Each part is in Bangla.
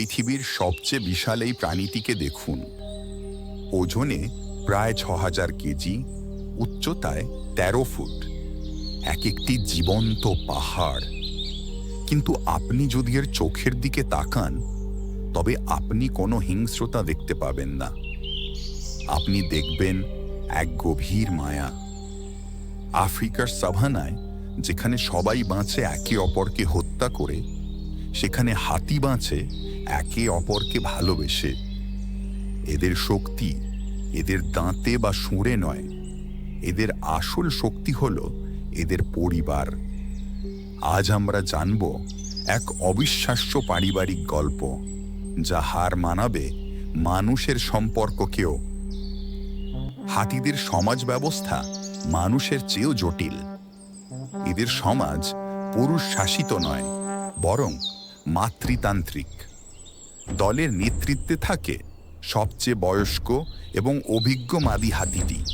পৃথিবীর সবচেয়ে বিশাল এই প্রাণীটিকে দেখুন। ওজনে প্রায় ছ হাজার কেজি, উচ্চতায় তেরো ফুট। এক একটি জীবন্ত পাহাড়। কিন্তু আপনি যদি এর চোখের দিকে তাকান, তবে আপনি কোনো হিংস্রতা দেখতে পাবেন না। আপনি দেখবেন এক গভীর মায়া। আফ্রিকার সাভানায়, যেখানে সবাই বাঁচে একে অপরকে হত্যা করে সেখানে হাতি বাঁচে, একে অপরকে ভালোবেসে। এদের শক্তি এদের দাঁতে বা সুরে নয়, এদের আসল শক্তি হল এদের পরিবার। আজ আমরা জানব এক অবিশ্বাস্য পারিবারিক গল্প, যা হার মানাবে মানুষের সম্পর্ককেও। হাতিদের সমাজ ব্যবস্থা মানুষের চেয়েও জটিল। এদের সমাজ পুরুষ শাসিত নয়, বরং মাতৃতান্ত্রিক। দলের নেতৃত্বে থাকে সবচেয়ে বয়স্ক এবং অভিজ্ঞ মাদি হাতিটি,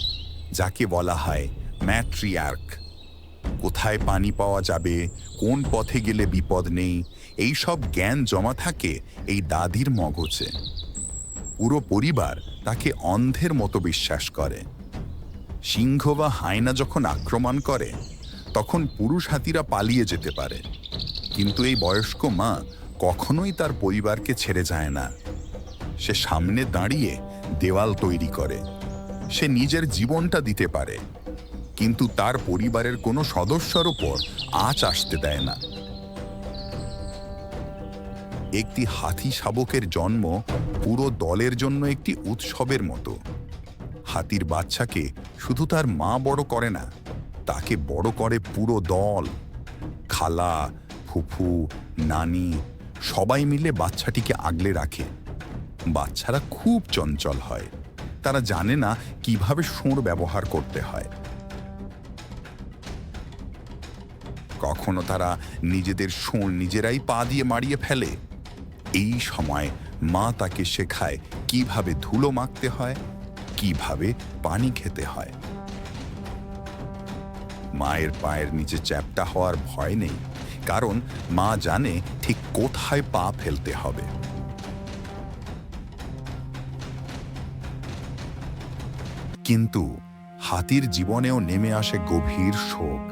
যাকে বলা হয় ম্যাট্রিয়ার্ক। কোথায় পানি পাওয়া যাবে, কোন পথে গেলে বিপদ নেই এই সব জ্ঞান জমা থাকে এই দাদির মগজে। পুরো পরিবার তাকে অন্ধের মতো বিশ্বাস করে। সিংহ বা হায়না যখন আক্রমণ করে, তখন পুরুষ হাতিরা পালিয়ে যেতে পারে। কিন্তু এই বয়স্ক মা কখনোই তার পরিবারকে ছেড়ে যায় না। সে সামনে দাঁড়িয়ে দেওয়াল তৈরি করে। সে নিজের জীবনটা দিতে পারে। কিন্তু তার পরিবারের কোনো সদস্যর ওপর আঁচ আসতে দেয় না। একটি হাতি শাবকের জন্ম পুরো দলের জন্য একটি উৎসবের মতো। হাতির বাচ্চাকে শুধু তার মা বড় করে না, তাকে বড় করে পুরো দল, খালা ফুফু, নানি, সবাই মিলে বাচ্চাটিকে আগলে রাখে। বাচ্চারা খুব চঞ্চল হয়। তারা জানে না কীভাবে সুর ব্যবহার করতে হয়। কখনো তারা নিজেদের সুর নিজেরাই পা দিয়ে মারিয়ে ফেলে। এই সময় মা তাকে শেখায় কীভাবে ধুলো মাখতে হয়, কীভাবে পানি খেতে হয়। মায়ের পায়ের নিচে চ্যাপটা হওয়ার ভয় নেই। কারণ মা জানে ঠিক কোথায় পা ফেলতে হবে। কিন্তু হাতির জীবনেও নেমে আসে গভীর শোক।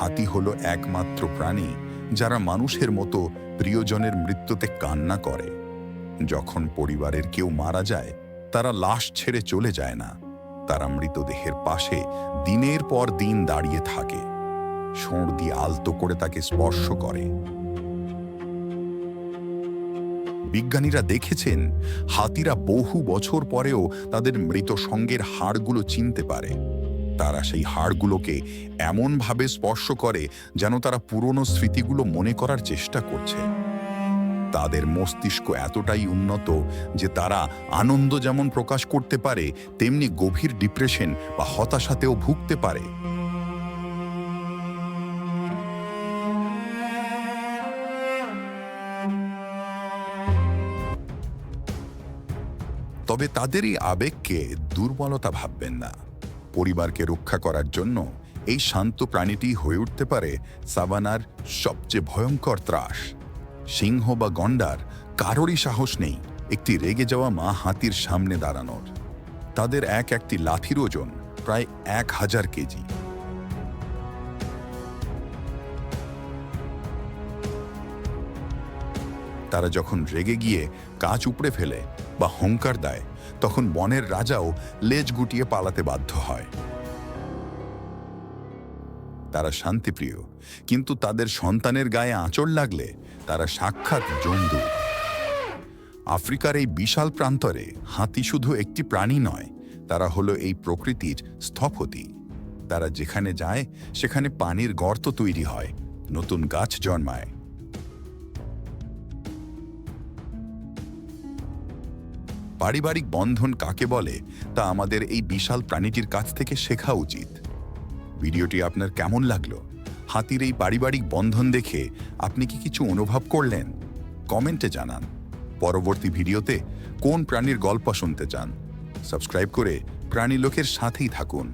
হাতি হলো একমাত্র প্রাণী যারা মানুষের মতো প্রিয়জনের মৃত্যুতে কান্না করে। যখন পরিবারের কেউ মারা যায়, তারা লাশ ছেড়ে চলে যায় না। তারা মৃতদেহের পাশে দিনের পর দিন দাঁড়িয়ে থাকে। সোঁড় দিয়ে আলতো করে তাকে স্পর্শ করে। বিজ্ঞানীরা দেখেছেন, হাতিরা বহু বছর পরেও তাদের মৃত সঙ্গের হাড়গুলো চিনতে পারে। তারা সেই হাড়গুলোকে এমনভাবে স্পর্শ করে যেন তারা পুরনো স্মৃতিগুলো মনে করার চেষ্টা করছে। তাদের মস্তিষ্ক এতটাই উন্নত যে তারা আনন্দ যেমন প্রকাশ করতে পারে, তেমনি গভীর ডিপ্রেশন বা হতাশাতেও ভুগতে পারে। তবে তাদের এই আবেগকে দুর্বলতা ভাববেন না। পরিবারকে রক্ষা করার জন্য এই শান্ত প্রাণীটি হয়ে উঠতে পারে সাবানার সবচেয়ে ভয়ঙ্কর ত্রাস। সিংহ বা গন্ডার কারোরই সাহস নেই একটি রেগে যাওয়া মা হাতির সামনে দাঁড়ানোর। তাদের এক একটি লাঠির ওজন প্রায় এক হাজার কেজি। তারা যখন রেগে গিয়ে কাঁচ উপড়ে ফেলে বা হুঙ্কার দেয়, তখন বনের রাজাও লেজ গুটিয়ে পালাতে বাধ্য হয়। তারা শান্তিপ্রিয়। কিন্তু তাদের সন্তানের গায়ে আঁচড় লাগলে তারা সাক্ষাৎ জন্তু। আফ্রিকার এই বিশাল প্রান্তরে হাতি শুধু একটি প্রাণী নয়, তারা হলো এই প্রকৃতির স্থপতি। তারা যেখানে যায়, সেখানে পানির গর্ত তৈরি হয়, নতুন গাছ জন্মায়। পারিবারিক বন্ধন কাকে বলে, তা আমাদের এই বিশাল প্রাণীটির কাছ থেকে শেখা উচিত। ভিডিওটি আপনার কেমন লাগল? হাতির এই পারিবারিক বন্ধন দেখে আপনি কি কিছু অনুভব করলেন? কমেন্টে জানান। পরবর্তী ভিডিওতে কোন প্রাণীর গল্প শুনতে চান? সাবস্ক্রাইব করে প্রাণী লোকের সাথেই থাকুন।